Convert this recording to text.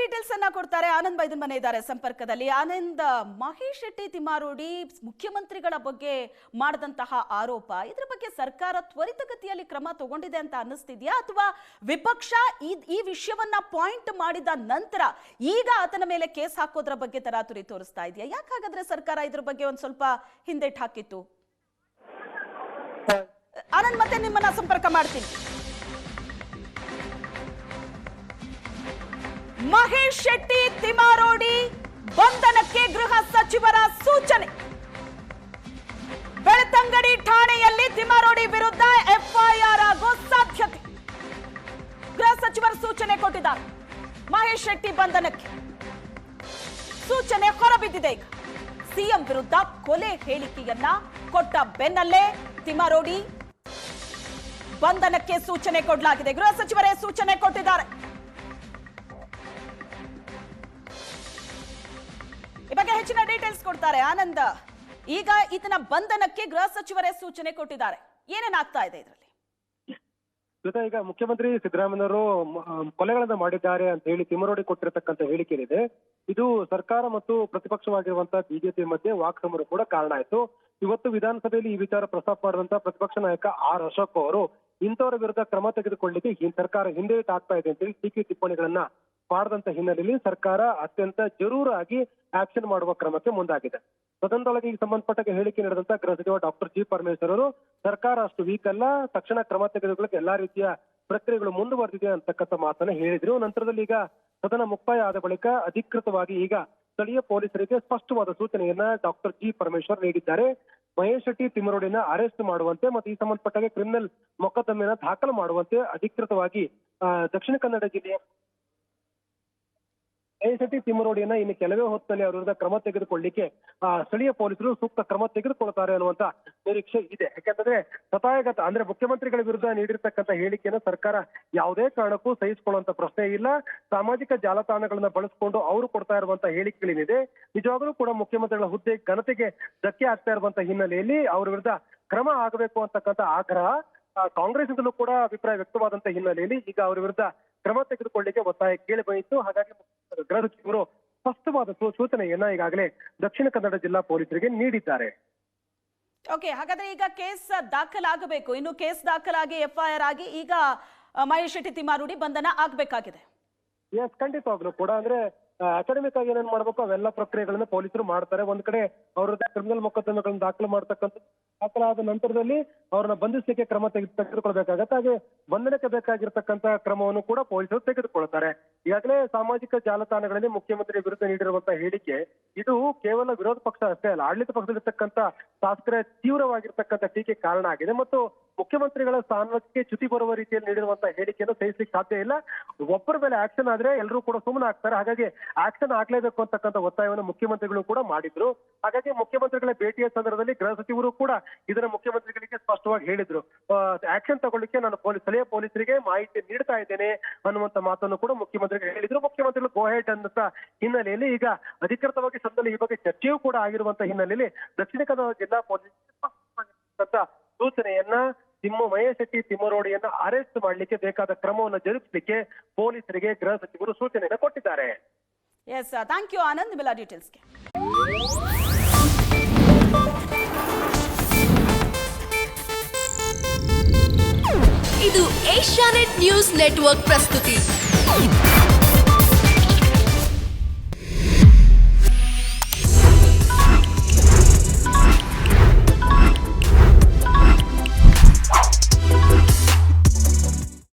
Details ಅನ್ನ ಕೊಡ್ತಾರೆ. ಆನಂದ್ ಬೈದನ್ ಮನೆ ಇದ್ದಾರೆ ಸಂಪರ್ಕದಲ್ಲಿ. ಆನಂದ್ ಮಹೇಶ್ ಶೆಟ್ಟಿ ತಿಮ್ಮಾರೋಡಿ ಮುಖ್ಯಮಂತ್ರಿಗಳ ಬಗ್ಗೆ ಮಾಡಿದಂತಹ ಆರೋಪ ಇದ್ರ ಬಗ್ಗೆ ಸರ್ಕಾರ ತ್ವರಿತಗತಿಯಲ್ಲಿ ಕ್ರಮ ತಗೊಂಡಿದೆ ಅಂತ ಅನ್ನಿಸ್ತಿದ್ಯಾ? ಅಥವಾ ವಿಪಕ್ಷ ಈ ಈ ವಿಷಯವನ್ನ ಪಾಯಿಂಟ್ ಮಾಡಿದ ನಂತರ ಈಗ ಆತನ ಮೇಲೆ ಕೇಸ್ ಹಾಕೋದ್ರ ಬಗ್ಗೆ ತರಾತುರಿ ತೋರಿಸ್ತಾ ಇದೆಯಾ? ಯಾಕಾಗಾದ್ರೆ ಸರ್ಕಾರ ಇದ್ರ ಬಗ್ಗೆ ಒಂದ್ ಸ್ವಲ್ಪ ಹಿಂದೆಟ್ ಹಾಕಿತ್ತು? ಆನಂದ್ ಮತ್ತೆ ನಿಮ್ಮನ್ನ ಸಂಪರ್ಕ ಮಾಡ್ತೀನಿ. ಮಹೇಶ್ ಶೆಟ್ಟಿ ತಿಮಾರೋಡಿ ಬಂಧನಕ್ಕೆ ಗೃಹ ಸಚಿವರ ಸೂಚನೆ. ಬೆಳ್ತಂಗಡಿ ಠಾಣೆಯಲ್ಲಿ ತಿಮಾರೋಡಿ ವಿರುದ್ಧ ಎಫ್ಐಆರ್ ಆಗೋ ಸಾಧ್ಯತೆ. ಗೃಹ ಸಚಿವರ ಸೂಚನೆ ಕೊಟ್ಟಿದ್ದಾರೆ. ಮಹೇಶ್ ಶೆಟ್ಟಿ ಬಂಧನಕ್ಕೆ. ಸೂಚನೆ ಹೊರಬಿದ್ದಿದೆ ಈಗ. ಸಿಎಂ ವಿರುದ್ಧ ಕೊಲೆ ಹೇಳಿಕೆಯನ್ನ ಕೊಟ್ಟ ಬೆನ್ನಲ್ಲೇ ತಿಮಾರೋಡಿ ಬಂಧನಕ್ಕೆ ಸೂಚನೆ ಕೊಡಲಾಗಿದೆ. ಗೃಹ ಸಚಿವರೇ ಸೂಚನೆ ಕೊಟ್ಟಿದ್ದಾರೆ. ಹೆಚ್ಚಿನ ಡೀಟೇಲ್ಸ್ ಕೊಡ್ತಾರೆ ಆನಂದ. ಈಗ ಈತನ ಬಂಧನಕ್ಕೆ ಗೃಹ ಸಚಿವರೇ ಸೂಚನೆ ಕೊಟ್ಟಿದ್ದಾರೆ. ಏನೇನಾಗ್ತಾ ಇದೆ ಇದರಲ್ಲಿ? ಜೊತೆ ಈಗ ಮುಖ್ಯಮಂತ್ರಿ ಸಿದ್ದರಾಮಯ್ಯವರು ಕೊಲೆಗಳನ್ನ ಮಾಡಿದ್ದಾರೆ ಅಂತ ಹೇಳಿ ತಿಮ್ಮರೋಡಿ ಕೊಟ್ಟಿರತಕ್ಕಂತ ಹೇಳಿಕೆ ಇದೆ. ಇದು ಸರ್ಕಾರ ಮತ್ತು ಪ್ರತಿಪಕ್ಷವಾಗಿರುವಂತಹ ಬಿಜೆಪಿ ಮಧ್ಯೆ ವಾಕ್ಸಮರ ಕೂಡ ಕಾರಣ ಆಯ್ತು. ಇವತ್ತು ವಿಧಾನಸಭೆಯಲ್ಲಿ ಈ ವಿಚಾರ ಪ್ರಸ್ತಾಪ ಮಾಡಿದಂತ ಪ್ರತಿಪಕ್ಷ ನಾಯಕ ಆರ್ ಅಶೋಕ್ ಅವರು ಇಂಥವರ ವಿರುದ್ಧ ಕ್ರಮ ತೆಗೆದುಕೊಳ್ಳಿಕ್ಕೆ ಈ ಸರ್ಕಾರ ಹಿಂದೇಟ್ ಆಗ್ತಾ ಇದೆ ಅಂತೇಳಿ ಟೀಕೆ ಟಿಪ್ಪಣಿಗಳನ್ನ ಮಾಡದಂತ ಹಿನ್ನೆಲೆಯಲ್ಲಿ ಸರ್ಕಾರ ಅತ್ಯಂತ ಜರೂರಾಗಿ ಆಕ್ಷನ್ ಮಾಡುವ ಕ್ರಮಕ್ಕೆ ಮುಂದಾಗಿದೆ. ಸದನದೊಳಗೆ ಈ ಸಂಬಂಧಪಟ್ಟ ಹೇಳಿಕೆ ನೀಡಿದಂತ ಗೃಹ ಸಚಿವ ಡಾಕ್ಟರ್ ಜಿ ಪರಮೇಶ್ವರ್ ಅವರು, ಸರ್ಕಾರ ಅಷ್ಟು ವೀಕ್ ಅಲ್ಲ, ತಕ್ಷಣ ಕ್ರಮ ತೆಗೆದುಕೊಳ್ಳಕ್ಕೆ ಎಲ್ಲಾ ರೀತಿಯ ಪ್ರಕ್ರಿಯೆಗಳು ಮುಂದುವರೆದಿದೆ ಅಂತಕ್ಕಂಥ ಮಾತನ್ನ ಹೇಳಿದ್ರು. ನಂತರದಲ್ಲಿ ಈಗ ಸದನ ಮುಕ್ತಾಯ ಆದ ಬಳಿಕ ಅಧಿಕೃತವಾಗಿ ಈಗ ಸ್ಥಳೀಯ ಪೊಲೀಸರಿಗೆ ಸ್ಪಷ್ಟವಾದ ಸೂಚನೆಯನ್ನ ಡಾಕ್ಟರ್ ಜಿ ಪರಮೇಶ್ವರ್ ನೀಡಿದ್ದಾರೆ. ಮಹೇಶ್ ಶೆಟ್ಟಿ ತಿಮರೋಡಿನ ಅರೆಸ್ಟ್ ಮಾಡುವಂತೆ ಮತ್ತು ಈ ಸಂಬಂಧಪಟ್ಟಾಗೆ ಕ್ರಿಮಿನಲ್ ಮೊಕದ್ದಮೆಯನ್ನ ದಾಖಲು ಮಾಡುವಂತೆ ಅಧಿಕೃತವಾಗಿ ದಕ್ಷಿಣ ಕನ್ನಡ ಜಿಲ್ಲೆಯ ಮಹೇಶ್ ತಿಮ್ಮರೋಡಿಯನ್ನ ಇನ್ನು ಕೆಲವೇ ಹೊತ್ತಲ್ಲಿ ಅವರ ವಿರುದ್ಧ ಕ್ರಮ ತೆಗೆದುಕೊಳ್ಳಿಕ್ಕೆ ಸ್ಥಳೀಯ ಪೊಲೀಸರು ಸೂಕ್ತ ಕ್ರಮ ತೆಗೆದುಕೊಳ್ತಾರೆ ಅನ್ನುವಂತ ನಿರೀಕ್ಷೆ ಇದೆ. ಯಾಕಂತಂದ್ರೆ ಸತಾಯಗತ ಅಂದ್ರೆ ಮುಖ್ಯಮಂತ್ರಿಗಳ ವಿರುದ್ಧ ನೀಡಿರ್ತಕ್ಕಂಥ ಹೇಳಿಕೆಯನ್ನು ಸರ್ಕಾರ ಯಾವುದೇ ಕಾರಣಕ್ಕೂ ಸಹಿಸಿಕೊಳ್ಳುವಂತ ಪ್ರಶ್ನೆ ಇಲ್ಲ. ಸಾಮಾಜಿಕ ಜಾಲತಾಣಗಳನ್ನ ಬಳಸಿಕೊಂಡು ಅವರು ಕೊಡ್ತಾ ಇರುವಂತ ಹೇಳಿಕೆಗಳೇನಿದೆ. ನಿಜವಾಗ್ಲೂ ಕೂಡ ಮುಖ್ಯಮಂತ್ರಿಗಳ ಹುದ್ದೆ ಘನತೆಗೆ ಧಕ್ಕೆ ಆಗ್ತಾ ಇರುವಂತ ಹಿನ್ನೆಲೆಯಲ್ಲಿ ಅವರ ವಿರುದ್ಧ ಕ್ರಮ ಆಗಬೇಕು ಅಂತಕ್ಕಂಥ ಆಗ್ರಹ ಕಾಂಗ್ರೆಸ್ ಇಂದಲೂ ಕೂಡ ಅಭಿಪ್ರಾಯ ವ್ಯಕ್ತವಾದಂತ ಹಿನ್ನೆಲೆಯಲ್ಲಿ ಈಗ ಅವರ ವಿರುದ್ಧ ಕ್ರಮ ತೆಗೆದುಕೊಳ್ಳಿಕ್ಕೆ ಒತ್ತಾಯ ಕೇಳಿ ಬಂದಿತ್ತು. ಹಾಗಾಗಿ ಗೃಹ ಸಚಿವರು ಸ್ಪಷ್ಟವಾದ ಸೂಚನೆಯನ್ನ ಈಗಾಗಲೇ ದಕ್ಷಿಣ ಕನ್ನಡ ಜಿಲ್ಲಾ ಪೊಲೀಸರಿಗೆ ನೀಡಿದ್ದಾರೆ. ಓಕೆ ಹಾಗಾದ್ರೆ ಈಗ ಕೇಸ್ ದಾಖಲಾಗಬೇಕು. ಇನ್ನು ಕೇಸ್ ದಾಖಲಾಗಿ ಎಫ್ಐಆರ್ ಆಗಿ ಈಗ ಮಹೇಶ್ ಶೆಟ್ಟಿ ತಿಮಾರುಡಿ ಬಂಧನ ಆಗ್ಬೇಕಾಗಿದೆ. ಎಸ್ ಖಂಡಿತವಾಗ್ಲೂ ಕೂಡ. ಅಂದ್ರೆ ಅಕಾಡೆಮಿಕ್ ಆಗಿ ಏನೇನ್ ಮಾಡ್ಬೇಕು? ಅವೆಲ್ಲ ಪ್ರಕ್ರಿಯೆಗಳನ್ನ ಪೊಲೀಸರು ಮಾಡ್ತಾರೆ. ಒಂದ್ ಕಡೆ ಅವ್ರ ಕ್ರಿಮಿನಲ್ ಮೊಕದ್ದಮೆಗಳನ್ನ ದಾಖಲು ಮಾಡ್ತಕ್ಕಂಥ ದಾಖಲಾದ ನಂತರದಲ್ಲಿ ಅವ್ರನ್ನ ಬಂಧಿಸಲಿಕ್ಕೆ ಕ್ರಮ ತೆಗೆದು, ತೆಗೆದುಕೊಳ್ಬೇಕಾಗತ್ತೆ. ಹಾಗೆ ಬಂಧನಕ್ಕೆ ಬೇಕಾಗಿರ್ತಕ್ಕಂತಹ ಕ್ರಮವನ್ನು ಕೂಡ ಪೊಲೀಸರು ತೆಗೆದುಕೊಳ್ತಾರೆ. ಈಗಾಗಲೇ ಸಾಮಾಜಿಕ ಜಾಲತಾಣಗಳಲ್ಲಿ ಮುಖ್ಯಮಂತ್ರಿ ವಿರುದ್ಧ ನೀಡಿರುವಂತಹ ಹೇಳಿಕೆ, ಇದು ಕೇವಲ ವಿರೋಧ ಪಕ್ಷ ಅಷ್ಟೇ ಅಲ್ಲ, ಆಡಳಿತ ಪಕ್ಷದಲ್ಲಿರ್ತಕ್ಕಂಥ ಶಾಸಕರ ತೀವ್ರವಾಗಿರ್ತಕ್ಕಂಥ ಟೀಕೆ ಕಾರಣ ಆಗಿದೆ. ಮತ್ತು ಮುಖ್ಯಮಂತ್ರಿಗಳ ಸ್ಥಾನಕ್ಕೆ ಚ್ಯುತಿ ಬರುವ ರೀತಿಯಲ್ಲಿ ನೀಡಿರುವಂತಹ ಹೇಳಿಕೆಯನ್ನು ಸಹಿಸಲಿಕ್ಕೆ ಸಾಧ್ಯ ಇಲ್ಲ. ಒಬ್ಬರ ಮೇಲೆ ಆಕ್ಷನ್ ಆದ್ರೆ ಎಲ್ಲರೂ ಕೂಡ ಸುಮ್ಮನೆ ಆಗ್ತಾರೆ. ಹಾಗಾಗಿ ಆಕ್ಷನ್ ಆಗ್ಲೇಬೇಕು ಅಂತಕ್ಕಂಥ ಒತ್ತಾಯವನ್ನು ಮುಖ್ಯಮಂತ್ರಿಗಳು ಕೂಡ ಮಾಡಿದ್ರು. ಹಾಗಾಗಿ ಮುಖ್ಯಮಂತ್ರಿಗಳ ಭೇಟಿಯ ಸಂದರ್ಭದಲ್ಲಿ ಗೃಹ ಸಚಿವರು ಕೂಡ ಇದರ ಮುಖ್ಯಮಂತ್ರಿಗಳಿಗೆ ಸ್ಪಷ್ಟವಾಗಿ ಹೇಳಿದ್ರು. ಆಕ್ಷನ್ ತಗೊಳ್ಳಿಕ್ಕೆ ನಾನು ಪೊಲೀಸ್, ಸ್ಥಳೀಯ ಪೊಲೀಸರಿಗೆ ಮಾಹಿತಿ ನೀಡ್ತಾ ಇದ್ದೇನೆ ಅನ್ನುವಂತ ಮಾತನ್ನು ಕೂಡ ಮುಖ್ಯಮಂತ್ರಿಗಳು ಹೇಳಿದ್ರು. ಮುಖ್ಯಮಂತ್ರಿಗಳು ಗೋಹೆಟ್ ಅಂತ ಹಿನ್ನೆಲೆಯಲ್ಲಿ ಈಗ ಅಧಿಕೃತವಾಗಿ ಸದ್ದಲ್ಲಿ ಈ ಬಗ್ಗೆ ಚರ್ಚೆಯೂ ಕೂಡ ಆಗಿರುವಂತ ಹಿನ್ನೆಲೆಯಲ್ಲಿ ದಕ್ಷಿಣ ಕನ್ನಡ ಜಿಲ್ಲಾ ಪೊಲೀಸ್ ಸೂಚನೆಯನ್ನ ತಿಮ್ಮ ಮಹೇಶೆಟ್ಟಿ ತಿಮ್ಮರೋಡಿಯನ್ನ ಅರೆಸ್ಟ್ ಮಾಡಲಿಕ್ಕೆ ಬೇಕಾದ ಕ್ರಮವನ್ನು ಜರುಗಿಸಲಿಕ್ಕೆ ಪೊಲೀಸರಿಗೆ ಗೃಹ ಸಚಿವರು ಸೂಚನೆಯನ್ನು ಕೊಟ್ಟಿದ್ದಾರೆ. ಎಸ್ ಥ್ಯಾಂಕ್ ಯು ಆನಂದ್ ನಿಮ್ಮೆಲ್ಲ ಡೀಟೇಲ್ಸ್ಗೆ ಇದು ಏಷ್ಯಾನೆಟ್ ನ್ಯೂಸ್ ನೆಟ್ವರ್ಕ್ ಪ್ರಸ್ತುತಿ.